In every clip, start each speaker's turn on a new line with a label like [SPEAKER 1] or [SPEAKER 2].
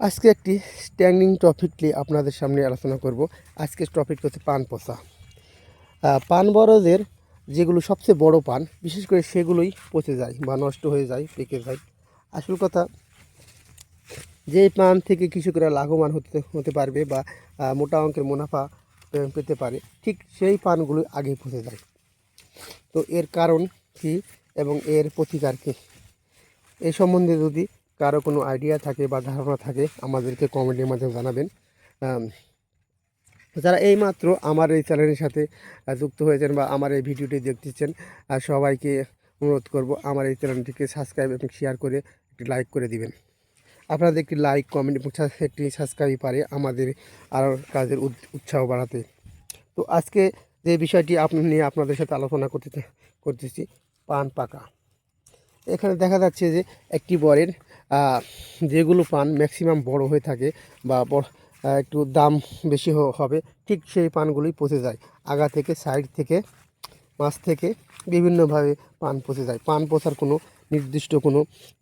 [SPEAKER 1] আজকে একটি standing topic নিয়ে আপনাদের সামনে আলোচনা করব। আজকে টপিক হচ্ছে পান পচা। পান বরজের যেগুলো সবচেয়ে বড় পান, বিশেষ করে সেগুলোই পচে যায় বা নষ্ট হয়ে যায়, পেকে যায়। আসল কথা, যে পান থেকে কৃষকরা লাভবান হতে হতে পারবে বা মোটা অঙ্কের মুনাফা পেতে পারে, ঠিক সেই পানগুলো আগে পচে যায়। তো এর কারণ কি এবং এর প্রতিকার কী? এই সম্বন্ধে যদি কারও কোনো আইডিয়া থাকে বা ধারণা থাকে, আমাদেরকে কমেন্টের মাধ্যমে জানাবেন। যারা এইমাত্র আমার এই চ্যানেলের সাথে যুক্ত হয়েছেন বা আমার এই ভিডিওটি দেখতেছেন সবাইকে অনুরোধ করব আমার এই চ্যানেলটিকে সাবস্ক্রাইব এবং শেয়ার করে একটি লাইক করে দিবেন। আপনাদের একটি লাইক কমেন্ট এবং একটি সাবস্ক্রাইব পারে আমাদের আরও কাজের উৎ- উৎসাহ বাড়াতে। তো আজকে যে বিষয়টি আপনি নিয়ে আপনাদের সাথে আলোচনা করতে করতেছি, পান পাকা। এখানে দেখা যাচ্ছে যে একটি বরের যেগুলো পান ম্যাক্সিমাম বড় হয়ে থাকে বা একটু দাম বেশি হবে, ঠিক সেই পানগুলোই পচে যায়। আগা থেকে সাইড থেকে, মাছ থেকে বিভিন্নভাবে পান পচে যায়। পান পচার কোনো নির্দিষ্ট কোনো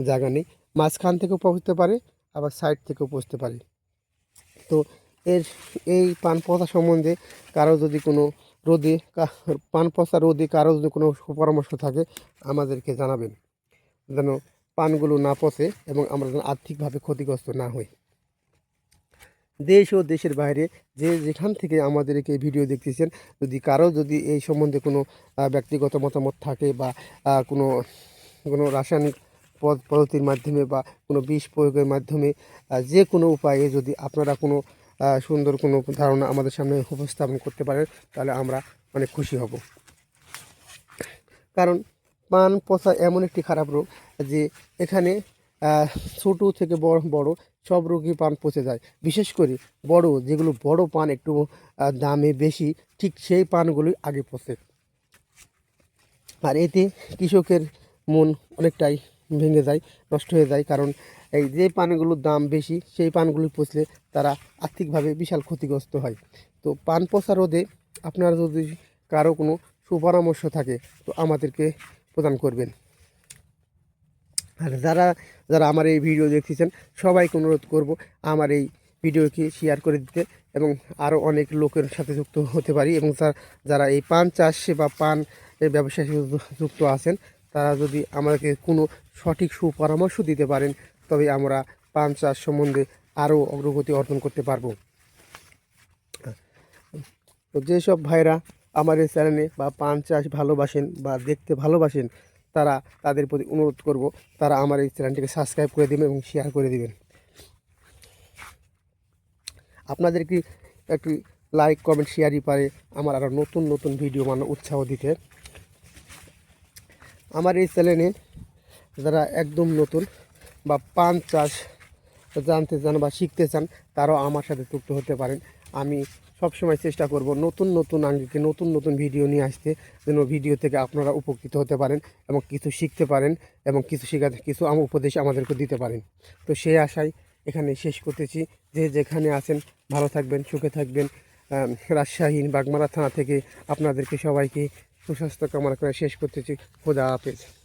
[SPEAKER 1] জায়গা নেই। মাঝখান থেকেও পচতে পারে, আবার সাইড থেকেও পচতে পারে। তো এর, এই পান পচা সম্বন্ধে কারও যদি কোনো রোদে পান পচা রোদে কারও যদি কোনো সুপরামর্শ থাকে, আমাদেরকে জানাবেন। যেন পানগুলো না পচে এবং আমরা যেন আর্থিকভাবে ক্ষতিগ্রস্ত না হই। দেশ ও দেশের বাইরে যে যেখান থেকে আমাদেরকে ভিডিও দেখতেছেন, যদি কারও যদি এই সম্বন্ধে কোনো ব্যক্তিগত মতামত থাকে বা কোনো কোনো রাসায়নিক পদ, পদ্ধতির মাধ্যমে বা কোনো বিষ প্রয়োগের মাধ্যমে যে কোনো উপায়ে যদি আপনারা কোনো সুন্দর কোনো ধারণা আমাদের সামনে উপস্থাপন করতে পারেন, তাহলে আমরা অনেক খুশি হব। কারণ পান পচা এমন একটি খারাপ রোগ যে এখানে ছোট থেকে বড় বড় সব রোগই পান পচে যায়। বিশেষ করে বড়, যেগুলো বড় পান একটু দামে বেশি, ঠিক সেই পানগুলোই আগে পচে। আর এতে কৃষকের মন অনেকটাই ভেঙে যায়, নষ্ট হয়ে যায়। কারণ এই যে পানগুলোর দাম বেশি, সেই পানগুলি পচলে তারা আর্থিকভাবে বিশাল ক্ষতিগ্রস্ত হয়। তো পান পচা রোধে আপনারা যদি কারও কোনো সুপরামর্শ থাকে, তো আমাদেরকে প্রদান করবেন। আর যারা যারা আমার এই ভিডিও দেখতেছেন, সবাইকে অনুরোধ করব আমার এই ভিডিওকে শেয়ার করে দিতে এবং আরও অনেক লোকের সাথে যুক্ত হতে পারি এবং যারা এই পান চাষে বা পান ব্যবসায় যুক্ত আছেন, তারা যদি আমাকে কোনো সঠিক সুপরামর্শ দিতে পারেন, তবে আমরা পান চাষ সম্বন্ধে আরও অগ্রগতি অর্জন করতে পারব। তো যেসব ভাইরা আমার এই চ্যানেলে বা পান চাষ ভালোবাসেন বা দেখতে ভালোবাসেন, তারা তাদের প্রতি অনুরোধ করব, তারা আমার এই চ্যানেলটিকে সাবস্ক্রাইব করে দেবেন এবং শেয়ার করে দিবেন। আপনাদের কি একটি লাইক কমেন্ট শেয়ারই পারে আমার আরও নতুন নতুন ভিডিও মানে উৎসাহ দিতে। আমার এই চ্যানেলে যারা একদম নতুন বা পান চাষ জানতে চান বা শিখতে চান, তারাও আমার সাথে যুক্ত হতে পারেন। আমি সবসময় চেষ্টা করব নতুন নতুন আঙ্গিকে নতুন নতুন ভিডিও নিয়ে আসতে যেন ভিডিও থেকে আপনারা উপকৃত হতে পারেন এবং কিছু শিখতে পারেন এবং কিছু শেখাতে কিছু উপদেশ আমাদেরকে দিতে পারেন। তো সেই আশায় এখানে শেষ করতেছি। যে যেখানে আছেন ভালো থাকবেন সুখে থাকবেন। আম, রাজশাহী বাগমারা থানা থেকে আপনাদেরকে সবাইকে সুস্বাস্থ্য কামনা করে শেষ করতেছি। খোদা হাফেজ।